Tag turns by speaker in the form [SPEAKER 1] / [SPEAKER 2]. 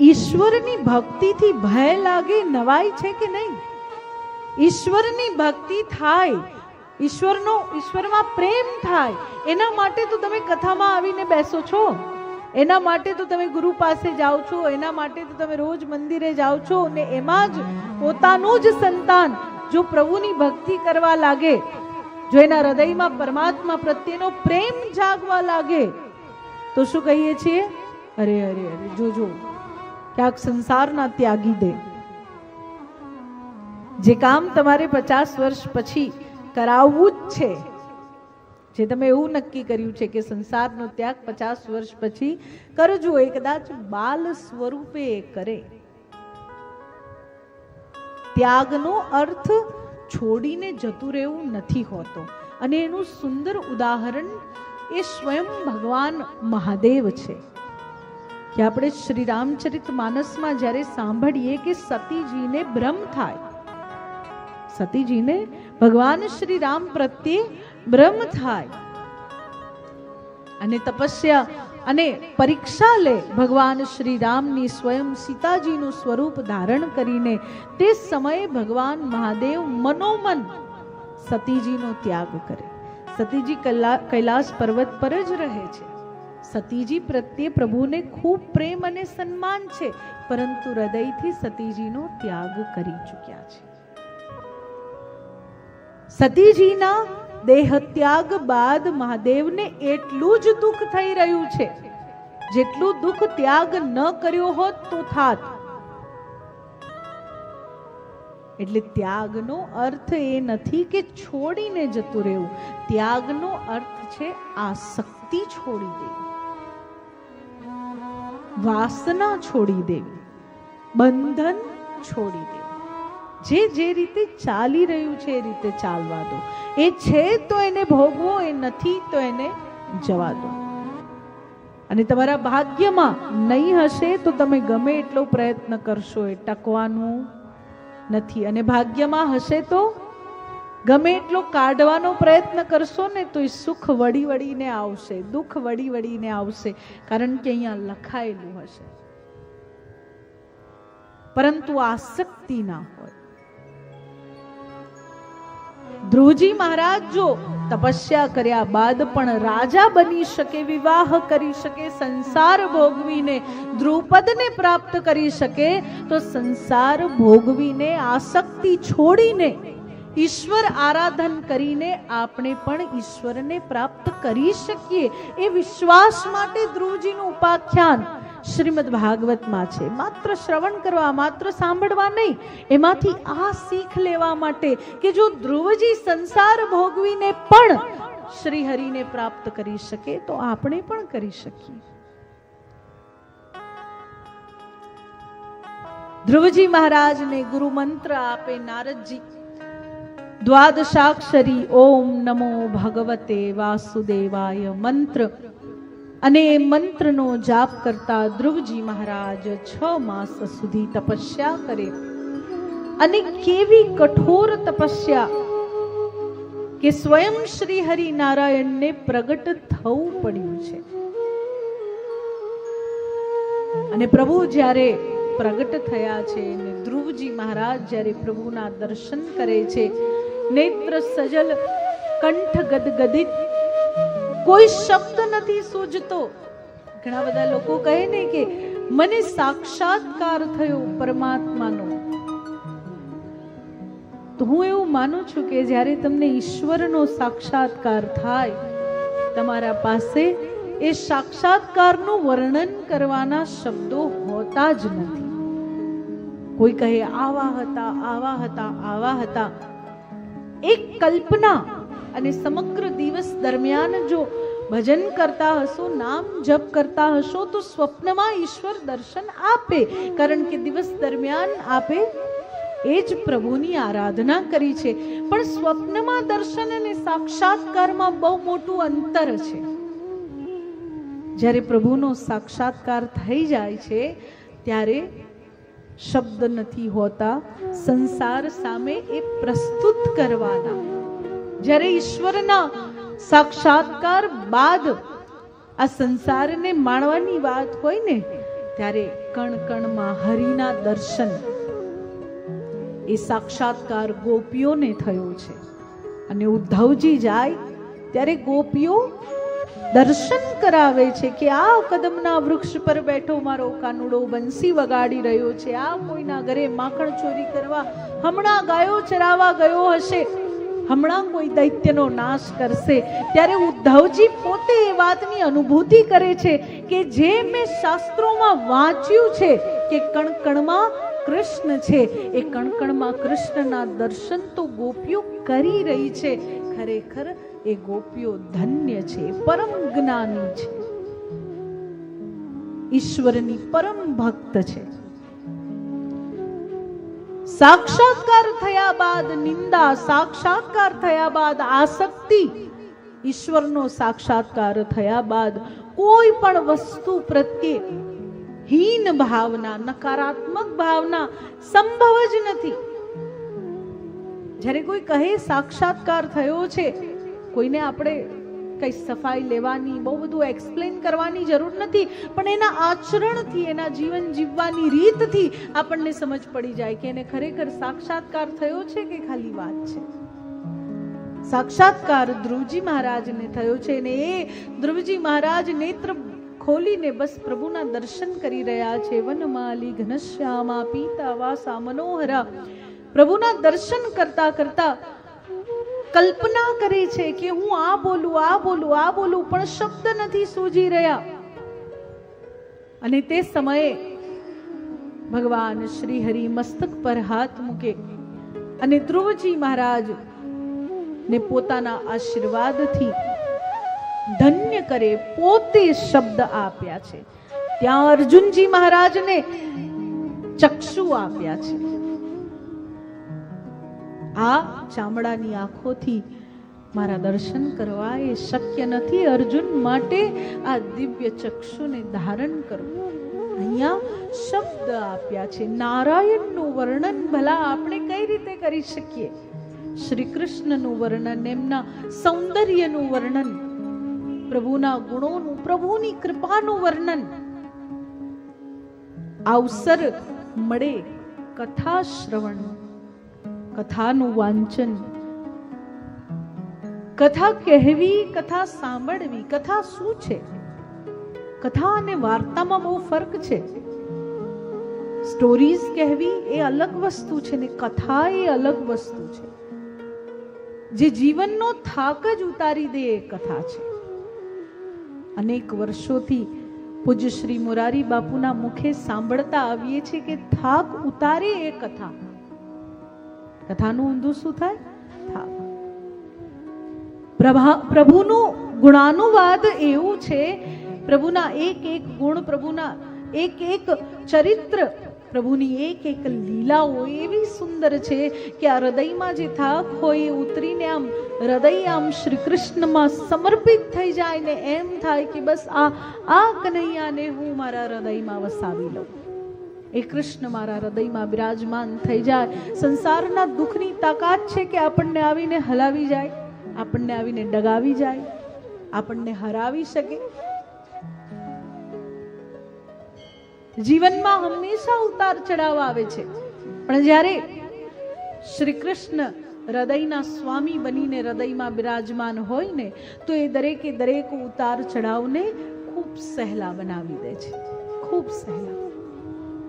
[SPEAKER 1] ઈશ્વરની ભક્તિથી ભય લાગે, નવાઈ છે કે નહીં? ઈશ્વરની ભક્તિ થાય, ઈશ્વરનો, ઈશ્વરમાં પ્રેમ થાય, એના માટે તો તમે કથામાં આવીને બેસો છો. એના માટે તો તમે ગુરુ પાસે જાઓ છો, એના માટે તો તમે રોજ મંદિરે જાઓ છો અને એમાં જ પોતાનું જ સંતાન જો પ્રભુની ભક્તિ કરવા લાગે, જો એના હૃદયમાં પરમાત્મા પ્રત્યેનો પ્રેમ જાગવા લાગે, તો શું કહીએ છીએ? અરે અરે અરે જોજો ક્યાંક સંસારના ત્યાગી દે. જે કામ તમારે પચાસ વર્ષ પછી કરાવવું જ છે, જે તમે એવું નક્કી કર્યું છે કે સંસારનો ત્યાગ પચાસ વર્ષ પછી કરજો, એ કદાચ બાલ સ્વરૂપે કરે. ત્યાગનો અર્થ છોડીને જતું રહેવું નથી હોતો. અને એનું સુંદર ઉદાહરણ એ સ્વયં ભગવાન મહાદેવ છે. કે આપણે શ્રી રામચરિત માનસમાં જ્યારે સાંભળીએ કે સતીજીને ભ્રમ થાય. સતીજીને ભગવાન શ્રી રામ પ્રત્યે ભ્રમ થાય. અને તપસ્યા અને પરીક્ષા લે ભગવાન શ્રી રામની સ્વયં સીતાજીનું સ્વરૂપ ધારણ કરીને તે સમયે ભગવાન મહાદેવ મનોમન સતીજીનો ત્યાગ કરે. સતીજી કૈલા- કૈલાસ પર્વત પર જ રહે છે. સતીજી પ્રત્યે પ્રભુને ખૂબ પ્રેમ અને સન્માન છે, પરંતુ હૃદયથી સતીજીનો ત્યાગ કરી ચૂક્યા છે. સતીજીના દેહ ત્યાગ બાદ મહાદેવને એટલું જ દુઃખ થઈ રહ્યું છે. જેટલું દુઃખ ત્યાગ ન કર્યો હોત તો થાત. એટલે ત્યાગનો અર્થ એ નથી કે છોડીને જતું રહેવું. ત્યાગનો અર્થ છે આસક્તિ છોડી દેવી. વાસના છોડી દેવી, બંધન છોડી દેવું. જે જે રીતે ચાલી રહ્યું છે એ રીતે ચાલવા દો. એ છે તો એને ભોગવો, એ નથી તો એને જવા દો. અને તમારા ભાગ્યમાં નહીં હશે તો તમે ગમે એટલો પ્રયત્ન કરશો, એ ટકવાનું નથી. અને ભાગ્યમાં હશે તો ગમે એટલો કાઢવાનો પ્રયત્ન કરશો ને તો એ સુખ વળી વળીને આવશે, દુઃખ વળી વળીને આવશે, કારણ કે અહીંયા લખાયેલું હશે. પરંતુ આસક્તિ ના હોય. ધ્રુવજી મહારાજ જો તપસ્યા કર્યા બાદ પણ રાજા બની શકે, વિવાહ કરી શકે, સંસાર ભોગવીને દ્રુપદને પ્રાપ્ત કરી શકે, તો સંસાર ભોગવીને આસક્તિ છોડીને ઈશ્વર આરાધન કરીને આપણે પણ ઈશ્વરને પ્રાપ્ત કરી શકીએ એ વિશ્વાસ માટે ધ્રુવજીનું ઉપાખ્યાન શ્રીમદ ભાગવતમાં છે. માત્ર શ્રવણ કરવા, માત્ર સાંભળવા નહીં, એમાંથી આ શીખ લેવા માટે કે જો ધ્રુવજી સંસાર ભોગવીને પણ શ્રી હરિને પ્રાપ્ત કરી શકે તો આપણે પણ કરી શકીએ. ધ્રુવજી મહારાજને ગુરુ મંત્ર આપે, નારદજી દ્વાદશાક્ષરી ઓમ નમો ભગવતે વાસુદેવાય મંત્ર અને મંત્રનો જાપ કરતા ધ્રુવજી મહારાજ છ માસ સુધી તપસ્યા કરે અને કેવી કઠોર તપસ્યા કે સ્વયં શ્રી હરિ નારાયણને પ્રગટ થવું પડ્યું છે અને પ્રભુ જ્યારે પ્રગટ થયા છે ધ્રુવજી મહારાજ જ્યારે પ્રભુના દર્શન કરે છે નેત્ર સજલ, કંઠ ગદગદિત. કોઈ શબ્દ નથી સૂજતો. ઘણા બધા લોકો કહે ને કે મને સાક્ષાત્કાર થયો પરમાત્માનો. તો હું એવું માનું છું કે જ્યારે તમને ઈશ્વરનો સાક્ષાત્કાર થાય, તમારા પાસે એ સાક્ષાત્કારનું વર્ણન કરવાના શબ્દો હોતા જ નથી. કોઈ કહે, આવા હતા આવા હતા આવા હતા. એક કલ્પના અને સમગ્ર દિવસ દરમિયાન જો ભજન કરતા હશો, નામ જપ કરતા હશો, તો સ્વપ્નમાં ઈશ્વર દર્શન આપે. કારણ કે દિવસ દરમિયાન આપે એ જ પ્રભુની આરાધના કરી છે. પણ સ્વપ્નમાં દર્શન અને સાક્ષાત્કારમાં બહુ મોટું અંતર છે. જ્યારે પ્રભુનો સાક્ષાત્કાર થઈ જાય છે, ત્યારે શબ્દ નથી હોતા. સંસાર સામે એ પ્રસ્તુત કરવાના. જ્યારે ઈશ્વરના સાક્ષાત્કાર બાદ આ સંસારને માણવાની વાત હોય ને, ત્યારે કણ કણમાં હરિના દર્શન એ સાક્ષાત્કાર ગોપીઓને થયો છે. અને ઉદ્ધવજી જાય, ત્યારે ગોપીઓ દર્શન કરાવે છે કે આ કદમના વૃક્ષ પર બેઠો મારો કાનુડો બંસી વગાડી રહ્યો છે. આ કોઈના ઘરે માખણ ચોરી કરવા હમણાં ગાયો ચરાવા ગયો હશે. હમણાં કોઈ દૈત્યનો નાશ કરશે. ત્યારે ઉદ્ધવજી પોતે એ વાતની અનુભૂતિ કરે છે કે જે મેં શાસ્ત્રોમાં વાંચ્યું છે કે કણકણમાં કૃષ્ણ છે. એ કણકણમાં કૃષ્ણના દર્શન તો ગોપીઓ કરી રહી છે. ખરેખર એ ગોપીઓ ધન્ય છે, પરમ જ્ઞાની છે. ઈશ્વરની પરમ ભક્ત છે. સાક્ષાત્કાર થયા બાદ નિંદા, સાક્ષાત્કાર થયા બાદ આસક્તિ, ઈશ્વરનો સાક્ષાત્કાર થયા બાદ કોઈ પણ વસ્તુ પ્રત્યે હીન ભાવના, નકારાત્મક ભાવના સંભવ જ નથી. જ્યારે કોઈ કહે સાક્ષાત્કાર થયો છે, કોઈને આપણે કઈ સફાઈ લેવાની, બહુ બધું એક્સપ્લેન કરવાની જરૂર નથી, પણ એના આચરણથી, એના જીવન જીવવાની રીતથી આપણને સમજ પડી જાય કે એને ખરેખર સાક્ષાત્કાર થયો છે કે ખાલી વાત છે. સાક્ષાત્કાર ધ્રુવજી મહારાજને થયો છે ને એ ધ્રુવજી મહારાજ નેત્ર ખોલીને બસ પ્રભુના દર્શન કરી રહ્યા છે. વનમાલી ઘનશ્યામા પીતા વાસા મનોહરા પ્રભુના દર્શન કરતા કરતા કલ્પના કરે છે કે હું આ બોલું આ બોલું આ બોલું, પણ શબ્દ નથી સૂજી રહ્યા. અને તે સમયે ભગવાન શ્રી હરિ મસ્તક પર હાથ મૂકે અને ધ્રુવજી મહારાજ ને પોતાના આશીર્વાદથી ધન્ય કરે પોતે શબ્દ આપ્યા છે. ત્યાં અર્જુનજી મહારાજને ચક્ષુ આપ્યા છે. આ ચામડાની આંખોથી મારા દર્શન કરવા એ શક્ય નથી. અર્જુન માટે આ દિવ્ય ચક્ષુને ધારણ કરવું. અહીંયા શબ્દ આપ્યા છે. નારાયણનું વર્ણન ભલા આપણે કઈ રીતે કરી શકીએ? શ્રી કૃષ્ણનું વર્ણન, એમના સૌંદર્યનું વર્ણન, પ્રભુના ગુણોનું, પ્રભુની કૃપાનું વર્ણન. અવસર મળે કથા શ્રવણ કથાનું વાંચન. કથા કહેવી, કથા સાંભળવી, કથા શું છે? કથા અને વાર્તામાં બહુ ફરક છે. સ્ટોરીઝ કહેવી એ અલગ વસ્તુ છે ને કથા એ અલગ વસ્તુ છે. જે જીવનનો થાક જ ઉતારી દે એ કથા છે. અનેક વર્ષોથી પૂજ્ય શ્રી મોરારી બાપુના મુખે સાંભળતા આવીએ છીએ કે થાક ઉતારે એ કથા. કથાનું ઊંધું શું થાય? પ્રભા, પ્રભુનું ગુણાનુવાદ એવું છે, પ્રભુના એક એક ગુણ, પ્રભુના એક એક ચરિત્ર, પ્રભુની એક એક લીલાઓ એવી સુંદર છે કે આ હૃદયમાં જે થાક હોય એ ઉતરીને આમ હૃદય આમ શ્રી કૃષ્ણમાં સમર્પિત થઈ જાય ને એમ થાય કે બસ આ આ કનૈયાને હું મારા હૃદયમાં વસાવી લઉં. એ કૃષ્ણ મારા હૃદયમાં બિરાજમાન થઈ જાય. સંસારના દુઃખની તાકાત છે કે આપણને આવીને હલાવી જાય, આપણને આવીને ડગાવી જાય, આપણને હરાવી શકે. જીવનમાં હંમેશા ઉતાર ચઢાવ આવે છે. પણ જ્યારે શ્રી કૃષ્ણ હૃદયના સ્વામી બનીને હૃદયમાં બિરાજમાન હોય ને, તો એ દરેકે દરેક ઉતાર ચઢાવને ખૂબ સહેલા બનાવી દે છે. ખૂબ સહેલા.